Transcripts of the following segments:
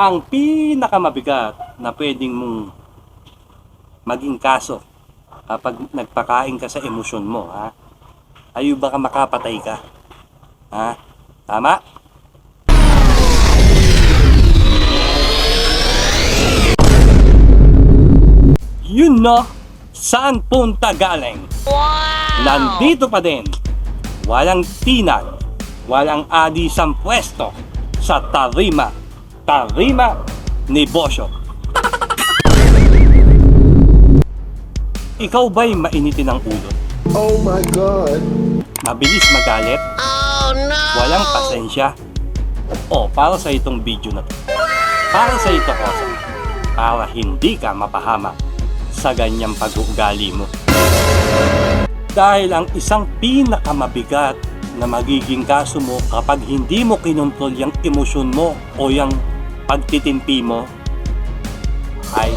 ang pinakamabigat na pwedeng mong maging kaso kapag nagpakain ka sa emosyon mo, ha? Ayo baka makapatay ka. Ha? Tama? Yun no, saan punta galing? Nandito pa din. Walang tinag, walang adisang pwesto sa Tarima. Tarima ni Bosyo. Ikaw ba'y mainitin ang ulo? Oh my god. Mabilis magalit? Walang pasensya? O, para sa itong video na to. Para sa ito, Kosa. Para hindi ka mapahamak sa ganyang pag-uugali mo. Dahil ang isang pinakamabigat na magiging kaso mo kapag hindi mo kinontrol yung emosyon mo o yung pagtitimpi mo ay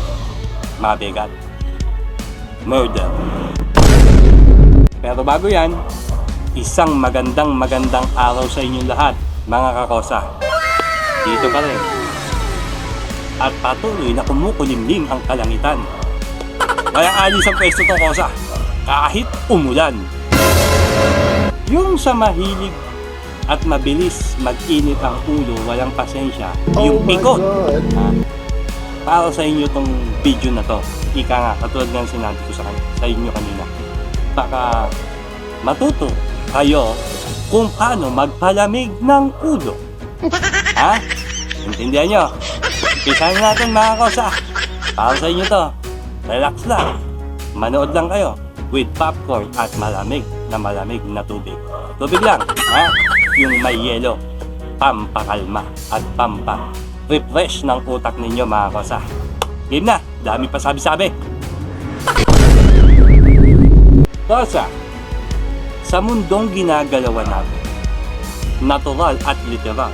mabigat. Murder. Pero bago yan, isang magandang magandang araw sa inyong lahat, mga kakosa. Dito pa rin. At patuloy na kumukulimlim ang kalangitan. Walang alis ang pwesto to, kosa. Kahit umulan. Yung sa mahilig at mabilis mag-init ang ulo, walang pasensya, Oh yung pikot. Ha? Para sa inyo tong video na to, ika nga, katulad ng sinabi ko sa, sa inyo kanina. Baka matuto kayo kung paano magpalamig ng ulo. ha? Intindihan nyo? Pisahin natin mga kosa. Para sa inyo to, relax lang. Manood lang kayo with popcorn at malamig na malamig na tubig. Tubig lang, ha? Yung may yelo. Pampakalma at pampa refresh ng utak ninyo mga kosa. Game na, dami pa sabi-sabi. Kosa, sa mundong ginagalawan natin, natural at literal,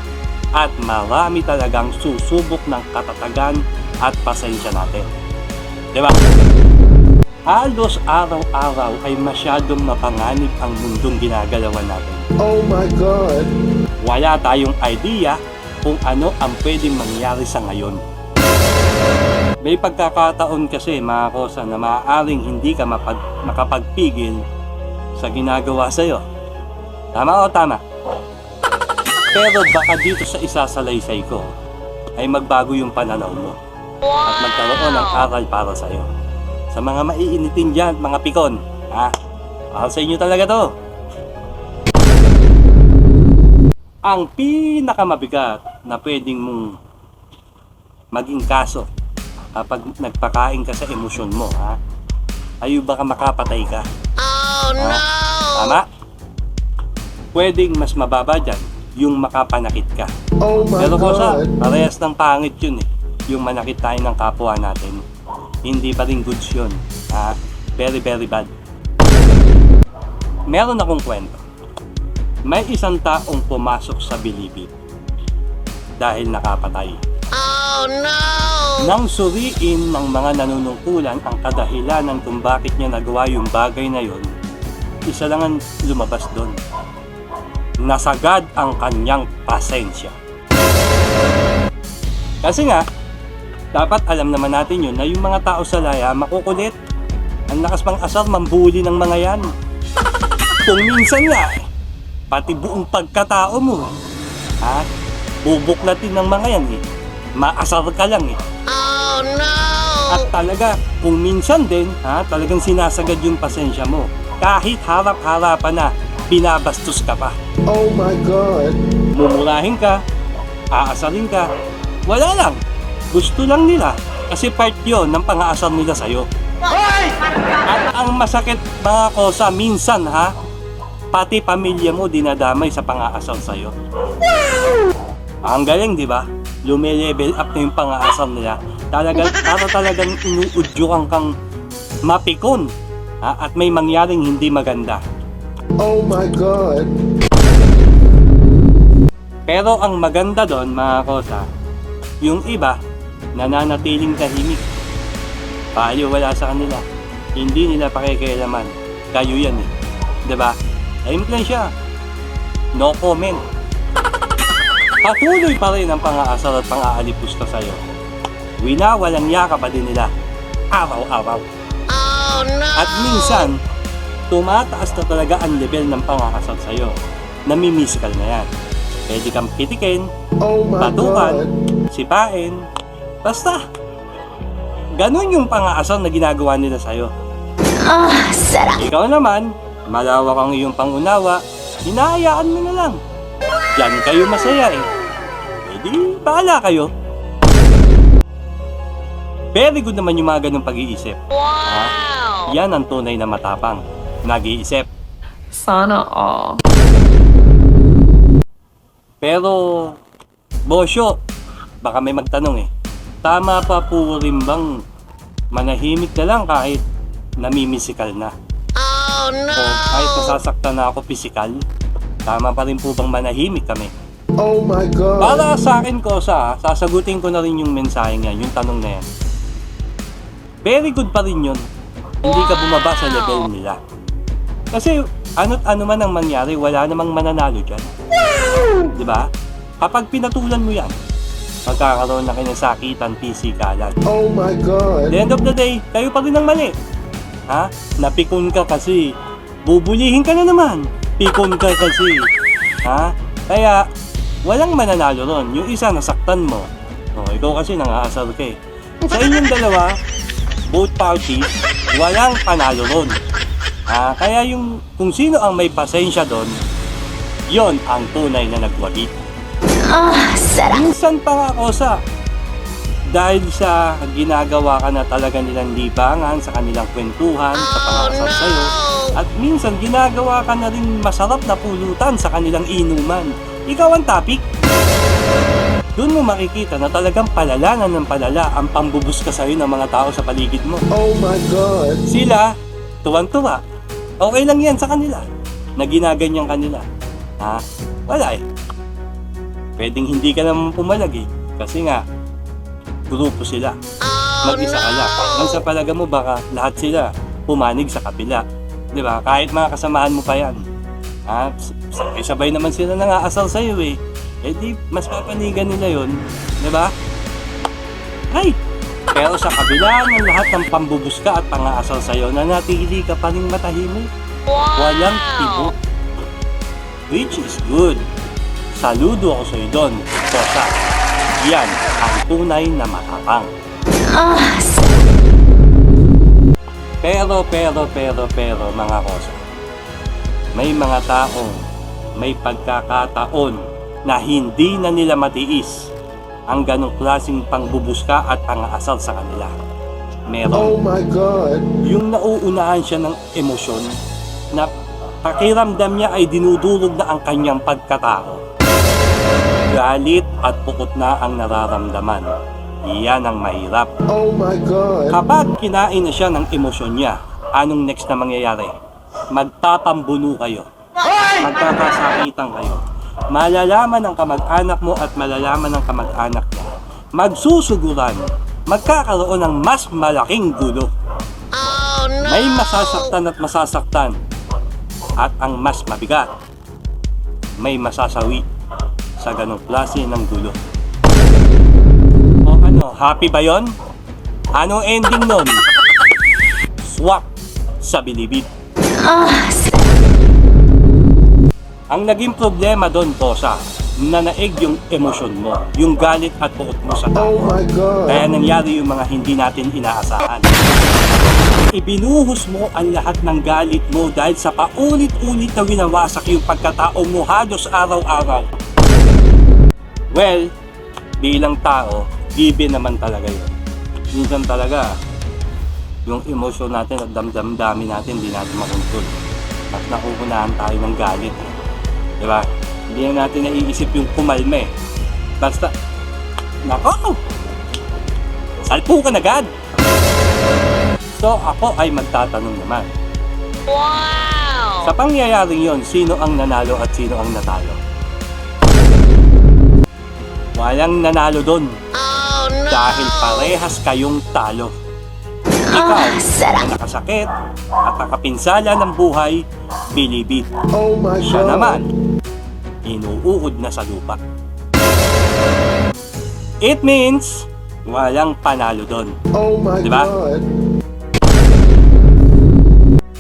at marami talagang susubok ng katatagan at pasensya natin. Di ba? Halos araw-araw ay masyadong mapanganib ang mundong ginagalawan natin. Oh my god. Wala tayong idea kung ano ang pwedeng mangyari sa ngayon. May pagkakataon kasi mga kosa na maaaring hindi ka mapag, makapagpigil sa ginagawa sa'yo. Tama o tama? Pero baka dito sa isasalaysay ko ay magbago yung pananaw mo at magkaroon ng aral para sa'yo. Sa mga maiinitin dyan, mga pikon, ha? Para sa inyo talaga to. Ang pinakamabigat na pwedeng mong maging kaso kapag nagpakain ka sa emosyon mo, ha? Ayo baka makapatay ka. Oh no! Tama? Pwedeng mas mababa dyan yung makapanakit ka. Oh my Pero god. parehas ng pangit yun eh. Yung manakit tayo ng kapwa natin. Hindi pa rin goods yun. Ha? Very, very bad. Meron akong kwento. May isang taong pumasok sa bilibid dahil nakapatay. Oh no! Nang suriin ng mga nanunungkulan ang kadahilanan kung bakit niya nagawa yung bagay na yon, isa lang ang lumabas doon. Nasagad ang kanyang pasensya. Kasi nga, dapat alam naman natin yun na yung mga tao sa laya makukulit. Ang lakas pang asar, mambuli ng mga yan. Kung minsan nga, pati buong pagkatao mo, ha? Bubuklatin ng mga yan eh. Maasar ka lang eh. At talaga, kung minsan din, ha, talagang sinasagad yung pasensya mo. Kahit harap-harapan na, binabastos ka pa. Oh my god. Mumurahin ka, aasarin ka, wala lang. Gusto lang nila kasi part yon ng pang-aasar nila sa'yo. At ang masakit mga kosa, minsan ha, pati pamilya mo dinadamay sa pang-aasar sa'yo. Ang galing, di ba? Lume-level up na yung pang-aasar nila. Talaga, para talagang inuudyukan kang mapikon ha, at may mangyaring hindi maganda. Oh my god. Pero ang maganda doon, mga kosa, yung iba, nananatiling tahimik. Payo wala sa kanila. Hindi nila pakikialaman. Kayo yan eh. 'Di ba? Tahimik lang siya. No comment. Patuloy pa rin ang pang-aasar at pang-aalipusta sa'yo. Winawalang yaka pa din nila. Araw-araw. At minsan, tumataas na talaga ang level ng pang-aasar sa'yo. Namimisikal na yan. Pwede kang pitikin, Oh batukan, god. sipain, basta. Ganon yung pang-aasar na ginagawa nila sa'yo. Ah, sarap. Ikaw naman, malawak ang iyong pangunawa, hinahayaan mo na lang. Yan kayo masaya eh. E di, bahala kayo. Very good naman yung mga ganong pag-iisip. Wow! Yan ang tunay na matapang. Nag-iisip. Sana all. Pero, Bosyo, baka may magtanong eh. Tama pa po rin bang manahimik na lang kahit namimisikal na? Oh no! O kahit nasasaktan na ako pisikal, tama pa rin po bang manahimik kami? Oh my god. Para sa akin ko sa, sasagutin ko na rin yung mensahe niya, yung tanong na yan. Very good pa rin yun. Hindi ka bumaba sa level nila. Kasi ano't ano man ang mangyari, wala namang mananalo dyan. Di ba? Kapag pinatulan mo yan, magkakaroon na kayo ng sakitan, pisikalan. Oh my At god. the end of the day, kayo pa rin ang mali. Ha? Napikon ka kasi. Bubulihin ka na naman. Pikon ka kasi. Ha? Kaya, walang mananalo ron. Yung isa, nasaktan mo. O, ikaw kasi nangaasar ka eh. Sa inyong dalawa, both parties, walang panalo ron. Ha? Kaya yung, kung sino ang may pasensya doon, yon ang tunay na nagwagi. Ah, sarap. Minsan pa nga ako sa dahil sa ginagawa ka na talaga nilang libangan sa kanilang kwentuhan, sa pangasal sa'yo, at minsan ginagawa ka na rin masarap na pulutan sa kanilang inuman. Ikaw ang topic. Doon mo makikita na talagang palala na ng palala ang pambubus ka sa'yo ng mga tao sa paligid mo. Oh my god. Sila, tuwang-tuwa. Okay lang yan sa kanila. Na ginaganyan kanila. Ha? Wala eh. Pwedeng hindi ka naman pumalag eh. Kasi nga, grupo sila. Mag-isa ka lang. Nang sa palaga mo, baka lahat sila pumanig sa kapila. Di ba? Kahit mga kasamahan mo pa yan. Ha? Sabay-sabay naman sila nangaasal sa'yo eh. Eh di, mas papanigan nila yon Di ba? Ay! Pero sa kabila ng lahat ng pambubuska at pangaasal sa'yo, nanatili ka pa rin matahimik. Walang tibok. Which is good. Saludo ako sa'yo doon, Kosa. Yan ang tunay na matapang. Ah. Pero, pero, pero, pero, mga Kosa. May mga taong may pagkakataon na hindi na nila matiis ang ganong klaseng pangbubuska at pangaasal sa kanila. Meron. Oh my god. yung nauunahan siya ng emosyon na pakiramdam niya ay dinudulog na ang kanyang pagkatao. Galit at pukot na ang nararamdaman. Iyan ang mahirap. Oh my god. Kapag kinain na siya ng emosyon niya, anong next na mangyayari? Magpapambuno kayo. Magkakasakitan kayo. Malalaman ng kamag-anak mo at malalaman ng kamag-anak niya. Magsusuguran. Magkakaroon ng mas malaking gulo. May masasaktan at masasaktan. At ang mas mabigat, may masasawi sa ganong klase ng gulo. O ano, happy ba yon? Anong ending nun? Swak sa bilibid. Ah. Ang naging problema doon, Kosa, na naig yung emosyon mo, yung galit at puot mo sa tao. Oh my god. Kaya nangyari yung mga hindi natin inaasahan. Ibinuhos mo ang lahat ng galit mo dahil sa paulit-ulit na winawasak yung pagkatao mo halos araw-araw. Well, bilang tao, given naman talaga yun. Minsan talaga, yung emosyon natin at damdam-dami natin, hindi natin makontrol. At nakukunahan tayo ng galit. Di ba? Hindi na natin naiisip yung kumalme. Basta, nako! Salpukan agad! So ako ay magtatanong naman. Wow! Sa pangyayaring yon, sino ang nanalo at sino ang natalo? Walang nanalo doon. Dahil parehas kayong talo. Ikaw, Ah, sarap. na nakasakit at nakapinsala ng buhay, bilibid. Oh my Siya god. naman, inuuod na sa lupa. It means, walang panalo doon. Oh my Diba? God.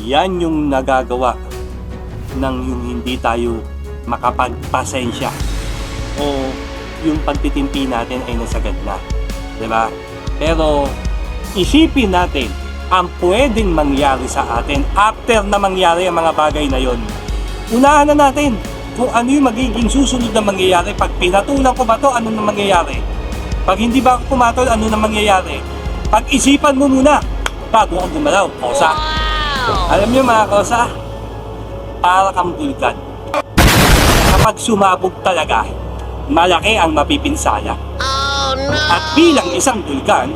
Yan yung nagagawa ng yung hindi tayo makapagpasensya o yung pagtitimpi natin ay nasagad na. ba? Pero isipin natin ang pwedeng mangyari sa atin after na mangyari ang mga bagay na yon. Unahan na natin kung ano yung magiging susunod na mangyayari. Pag pinatulan ko ba to, ano na mangyayari? Pag hindi ba ako pumatol, ano na mangyayari? Pag-isipan mo muna bago ako gumalaw. Kosa. Alam niyo mga kosa, para kang bulkan. Kapag sumabog talaga, malaki ang mapipinsala. At bilang isang bulkan,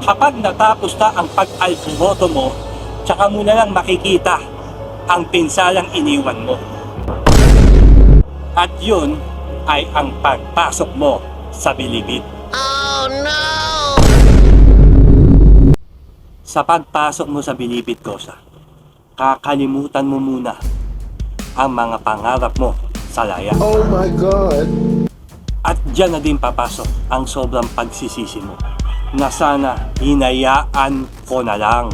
kapag natapos na ang pag-albumoto mo, tsaka mo na lang makikita ang pinsalang iniwan mo. At yun ay ang pagpasok mo sa bilibid. Sa pagpasok mo sa bilibid ko sa kakalimutan mo muna ang mga pangarap mo sa laya. Oh my God. At dyan na din papasok ang sobrang pagsisisi mo na sana hinayaan ko na lang.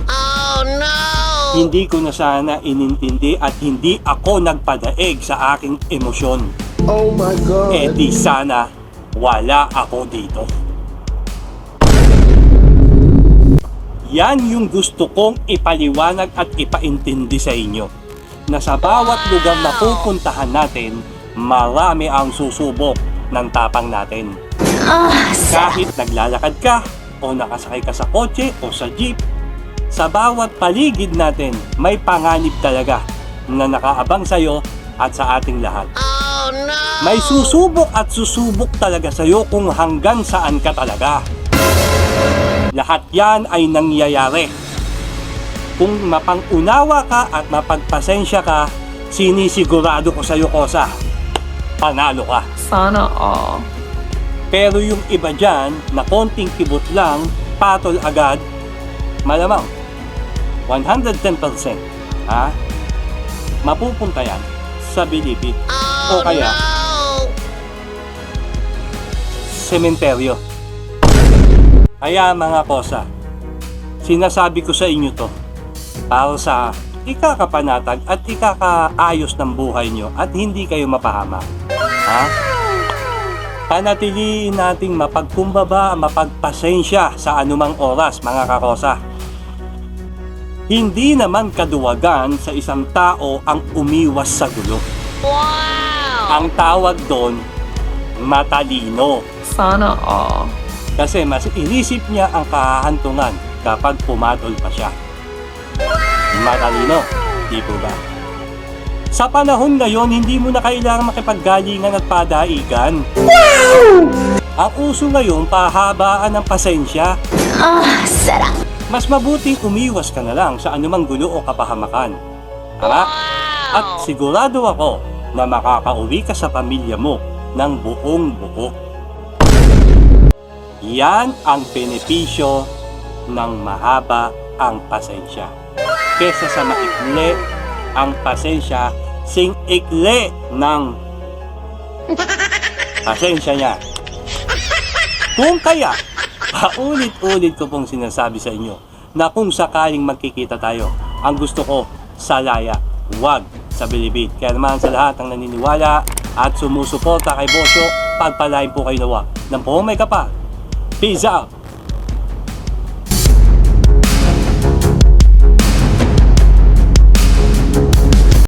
Hindi ko na sana inintindi at hindi ako nagpadaig sa aking emosyon. Oh my God. di sana wala ako dito. Yan yung gusto kong ipaliwanag at ipaintindi sa inyo. Na sa bawat lugar na pupuntahan natin, marami ang susubok ng tapang natin. Sarap. Kahit naglalakad ka o nakasakay ka sa kotse o sa jeep, sa bawat paligid natin may panganib talaga na nakaabang sa'yo at sa ating lahat. May susubok at susubok talaga sa'yo kung hanggang saan ka talaga. Lahat yan ay nangyayari. Kung mapangunawa ka at mapagpasensya ka, sinisigurado ko sa'yo, Kosa, panalo ka. Sana all. Pero yung iba dyan, na konting kibot lang, patol agad, malamang, 110%, ha? Mapupunta yan sa bilibid. o kaya, sementeryo. Kaya mga kosa, sinasabi ko sa inyo to, para sa ikakapanatag at ikakaayos ng buhay nyo at hindi kayo mapahama. Ha? Panatiliin nating mapagkumbaba, mapagpasensya sa anumang oras, mga kakosa. Hindi naman kaduwagan sa isang tao ang umiwas sa gulo. Ang tawag doon, matalino. Sana all. Kasi mas inisip niya ang kahahantungan kapag pumatol pa siya. Matalino, di po ba? Sa panahon ngayon, hindi mo na kailangan makipaggalingan at padaigan. Ang uso ngayon, pahabaan ng pasensya. Ah, sarap. Mas mabuting umiwas ka na lang sa anumang gulo o kapahamakan. Tama? At sigurado ako na makakauwi ka sa pamilya mo ng buong buo. Yan ang benepisyo ng mahaba ang pasensya. Kesa sa maikli ang pasensya, sing ikli ng pasensya niya. Kung kaya, paulit-ulit ko pong sinasabi sa inyo na kung sakaling magkikita tayo, ang gusto ko sa laya, wag sa bilibid. Kaya naman sa lahat ng naniniwala at sumusuporta kay Bosyo, pagpalain po kayo nawa ng buong may kapal. Peace out!